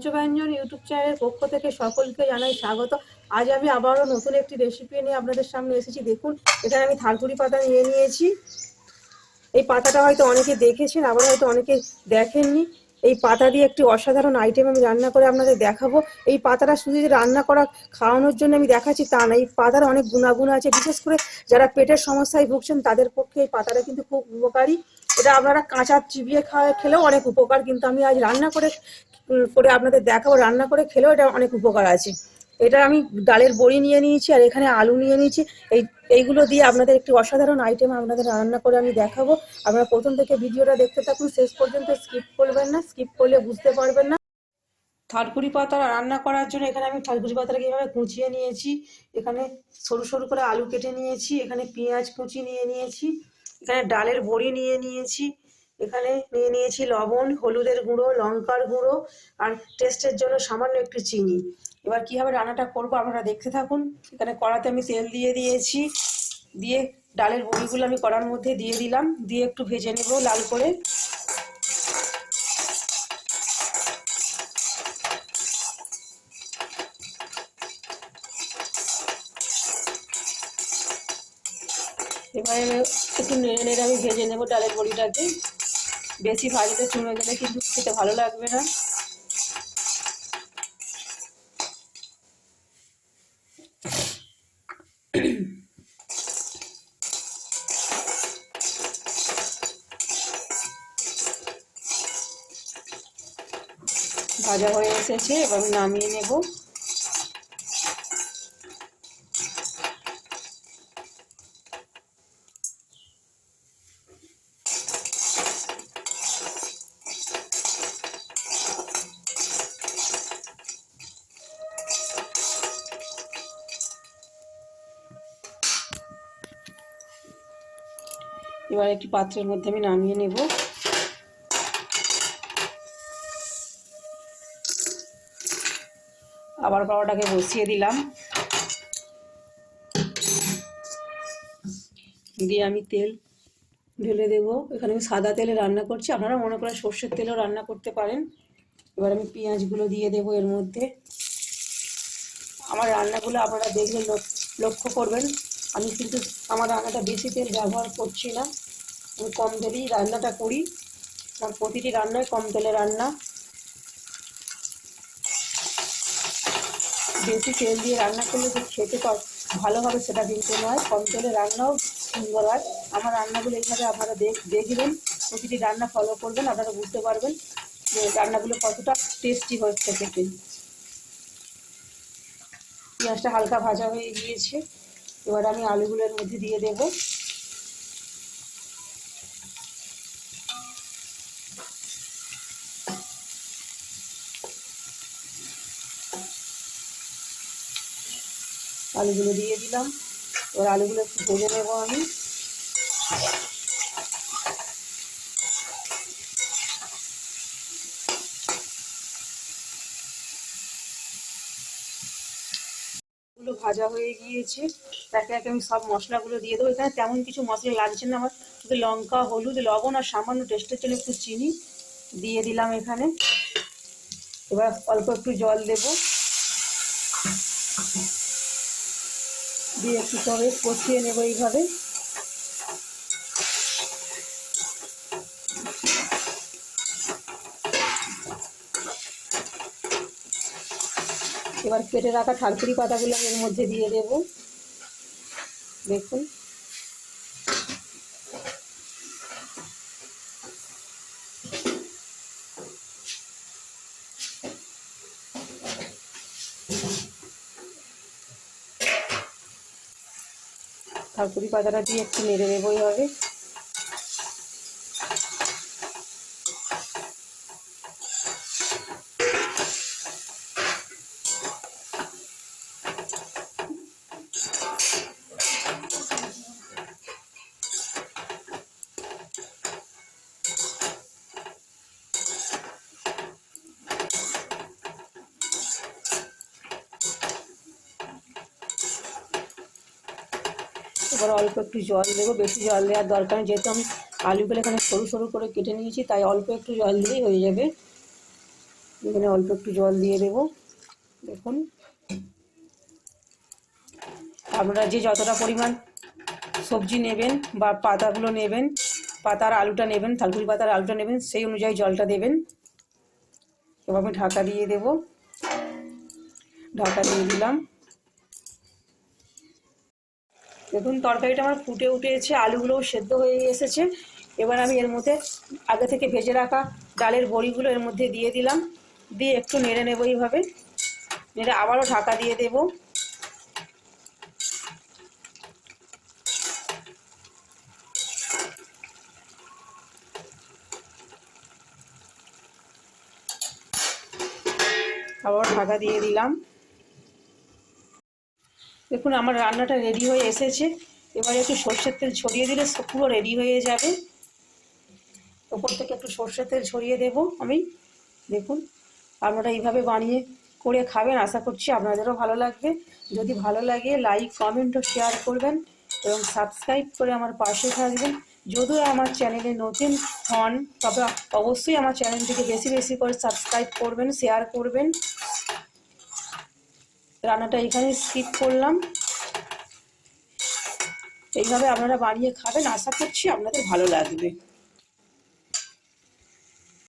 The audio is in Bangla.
পঞ্চব্যঞ্জন ইউটিউব চ্যানেলের পক্ষ থেকে সকলকে জানাই স্বাগত। আজ আমি আবারও নতুন একটি রেসিপি নিয়ে আপনাদের সামনে এসেছি। দেখুন, এখানে আমি থারকুড়ি পাতা নিয়ে নিয়েছি। এই পাতাটা হয়তো অনেকে দেখেছেন, আবার হয়তো অনেকে দেখেননি। এই পাতা দিয়ে একটি অসাধারণ আইটেম আমি রান্না করে আপনাদের দেখাবো। এই পাতাটা শুধু রান্না করা, খাওয়ানোর জন্য আমি দেখাচ্ছি তা না। এই পাতার অনেক গুণাগুণ আছে। বিশেষ করে যারা পেটের সমস্যায় ভুগছেন, তাদের পক্ষে এই পাতাটা কিন্তু খুব উপকারী। এটা আপনারা কাঁচা চিবিয়ে খাওয়া, খেলেও অনেক উপকার। কিন্তু আমি আজ রান্না করে করে আপনাদের দেখাবো, রান্না করে খেলেও এটা অনেক উপকার আছে। এটা আমি ডালের বড়ি নিয়ে নিয়েছি আর এখানে আলু নিয়ে নিয়েছি। এই, এইগুলো দিয়ে আপনাদের একটি অসাধারণ আইটেম আপনাদের রান্না করে আমি দেখাবো। আপনারা প্রথম থেকে ভিডিওটা দেখতে থাকুন, শেষ পর্যন্ত স্কিপ করবেন না স্কিপ করলে বুঝতে পারবেন না। থারকুড়ি পাতা রান্না করার জন্য এখানে আমি থারকুড়ি পাতাটাকে এভাবে কুচিয়ে নিয়েছি। এখানে সরু সরু করে আলু কেটে নিয়েছি, এখানে পেঁয়াজ কুচি নিয়ে নিয়েছি, এখানে ডালের বড়ি নিয়ে নিয়েছি। এখানে নিয়ে নিয়েছি লবণ, হলুদের গুঁড়ো, লঙ্কার গুঁড়ো আর টেস্টের জন্য সামান্য একটু চিনি। এবার কীভাবে রান্নাটা করব আপনারা দেখতে থাকুন। এখানে কড়াতে আমি তেল দিয়ে দিয়েছি। দিয়ে ডালের বড়িগুলো আমি কড়ার মধ্যে দিয়ে দিলাম। দিয়ে একটু ভেজে নেব লাল করে। এবারে একটু নেড়ে নেড়ে আমি ভেজে নেব ডালের বড়িটাকে। বেশি ভাজলে চুমে গেলে কিন্তু খেতে ভালো লাগবে না। ভাজা হয়ে এসেছে, এবার আমি নামিয়ে নেব। এবার একটি পাত্রের মধ্যে আমি নামিয়ে নেব। আবার কড়াটাকে বসিয়ে দিলাম। দিয়ে আমি তেল ঢেলে দেব। এখানে আমি সাদা তেলে রান্না করছি। আপনারা মনে করেন সর্ষের তেলেও রান্না করতে পারেন। এবার আমি পেঁয়াজগুলো দিয়ে দেব এর মধ্যে। আমার রান্নাগুলো আপনারা দেখলে লক- লক্ষ্য করবেন। আমি কিন্তু আমার রান্নাটা বেশি তেল ব্যবহার করছি না। আমি কম তেলেই রান্নাটা করি। আমার প্রতিটি রান্নায় কম তেলে রান্না। বেশি তেল দিয়ে রান্না করলে যে খেতে ভালো হবে সেটা কিন্তু নয়। কম তেলে রান্নাও সুন্দর হয়। আমার রান্নাগুলো এইভাবে আপনারা দেখ দেখবেন, প্রতিটি রান্না ফলো করবেন, আপনারা বুঝতে পারবেন যে রান্নাগুলো কতটা টেস্টি হচ্ছে খেতে। পেঁয়াজটা হালকা ভাজা হয়ে গিয়েছে। এবার আমি আলুগুলোর মধ্যে দিয়ে দেব। আলুগুলো দিয়ে দিলাম। এবার আলুগুলো একটু ভেজে নেব আমি। ভাজা হয়ে গিয়েছে, তাকে একে আমি সব মশলাগুলো দিয়ে দেবো। এখানে তেমন কিছু মশলা লাগছে না, আমার শুধু লঙ্কা, হলুদ, লবণ আর সামান্য টেস্টের জন্য একটু চিনি দিয়ে দিলাম এখানে। এবার অল্প একটু জল দেব। দিয়ে একটু তবে কষিয়ে নেব এইভাবে। এবার কেটে রাখা ঠাকুরি পাতাগুলো এর মধ্যে দিয়ে দেব। দেখুন। ঠাকুরি পাতাটা দিয়ে একটু নেড়ে নেব এইভাবে এবার অল্প একটু জল দেবো, বেশি জল দেওয়ার দরকার যেহেতু আমি আলুগুলো এখানে সরু সরু করে কেটে নিয়েছি, তাই অল্প একটু জল দিলেই হয়ে যাবে। এখানে অল্প একটু জল দিয়ে দেব। দেখুন। আপনারা যে যতটা পরিমাণ সবজি নেবেন বা পাতাগুলো নেবেন, পাতার আলুটা নেবেন থালকুড়ি পাতার আলুটা নেবেন, সেই অনুযায়ী জলটা দেবেন। এবার আমি ঢাকা দিয়ে দেব। ঢাকা দিয়ে দিলাম। দেখুন তরকারিটা আমার ফুটে উঠেছে, আলুগুলোও সেদ্ধ হয়ে এসেছে। এবার আমি এর মধ্যে আগে থেকে ভেজে রাখা ডালের বড়িগুলো এর মধ্যে দিয়ে দিলাম। দিয়ে একটু নেড়ে নেব এইভাবে। নেড়ে আবারও ঢাকা দিয়ে দেব। আবার ঢাকা দিয়ে দিলাম। দেখুন, আমার রান্নাটা রেডি হয়ে এসেছে। এবারে একটু সর্ষের তেল ছড়িয়ে দিলে পুরো রেডি হয়ে যাবে। ওপর থেকে একটু সর্ষের তেল ছড়িয়ে দেব আমি। দেখুন আপনারা এইভাবে বানিয়ে করে খাবেন। আশা করছি আপনাদেরও ভালো লাগবে। যদি ভালো লাগে লাইক কমেন্ট ও শেয়ার করবেন এবং সাবস্ক্রাইব করে আমার পাশে থাকবেন। যদিও আমার চ্যানেলে নতুন হন, তবে অবশ্যই আমার চ্যানেলটিকে বেশি বেশি করে সাবস্ক্রাইব করবেন শেয়ার করবেন। রান্নাটা এখানে স্কিপ করলাম। এইভাবে আপনারা বানিয়ে খাবেন আশা করছি আপনাদের ভালো লাগবে।